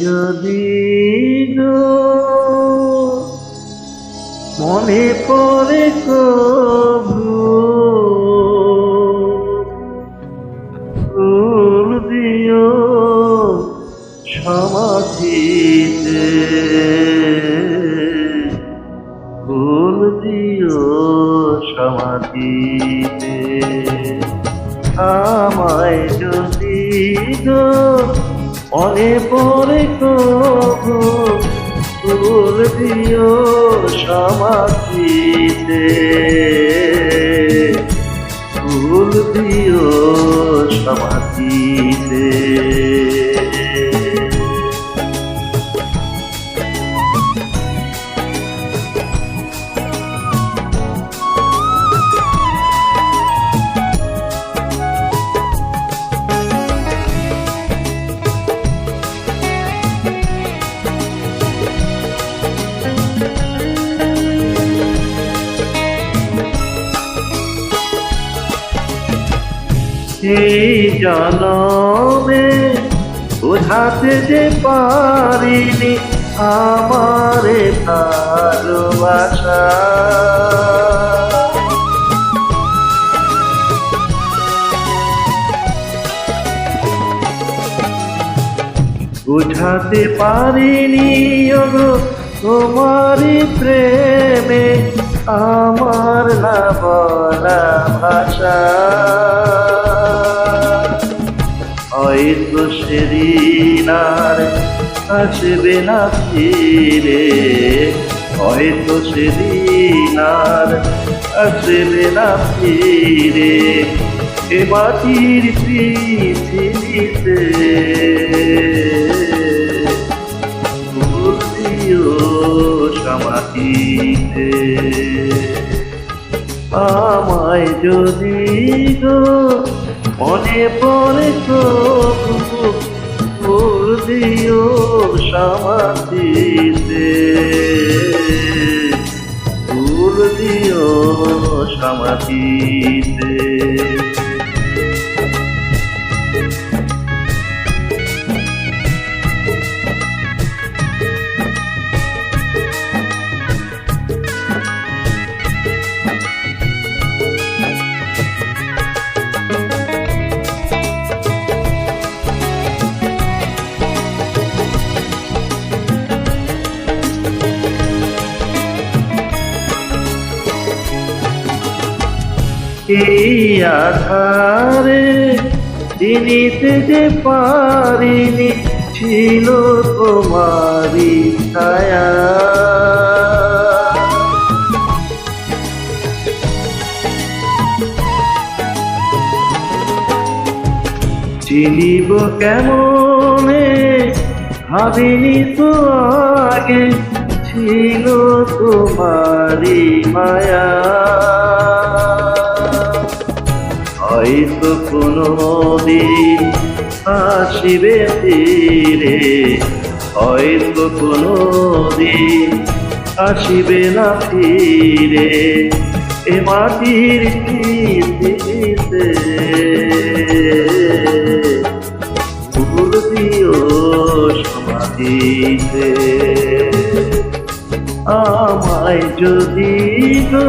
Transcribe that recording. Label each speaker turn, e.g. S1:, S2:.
S1: যদি গো মনে পড়ে কবু ফুল দিও সমাধিতে ফুল দিও সমাধিতে আমায় যদি গো মনে পড়ে কবু ফুল দিও সমাধিতে। ফুল দিও সমাধিতে। এই জনমে বোঝাতে যে পারিনি আমারে ভালোবাসা। বুঝাতে পারিনি ওগো তোমারই প্রেমে আমার না বলা ভাষা। সেদিন আর আসবে না ফিরে, হয়তো সেদিন আর আসবে না ফিরে। এ মাটির পৃথিবীতে সমাধিতে। আমায় যদি গো মনে পড়ে তো দিও সমাধিতে। ফুল দিও সমাধিতে। এই আধারে চিনিতে যে পারিনি ছিল তোমারি ছায়া। চিনিব কেমনে, ভাবিনি তো আগে ছিল তোমারি মায়া। হয়তো কোনো দিন আসিবে ফিরে হয়তো কোনো দিন আসিবে না ফিরে এ মাটির পৃথিবীতে সমাধিতে। আমায় যদি গো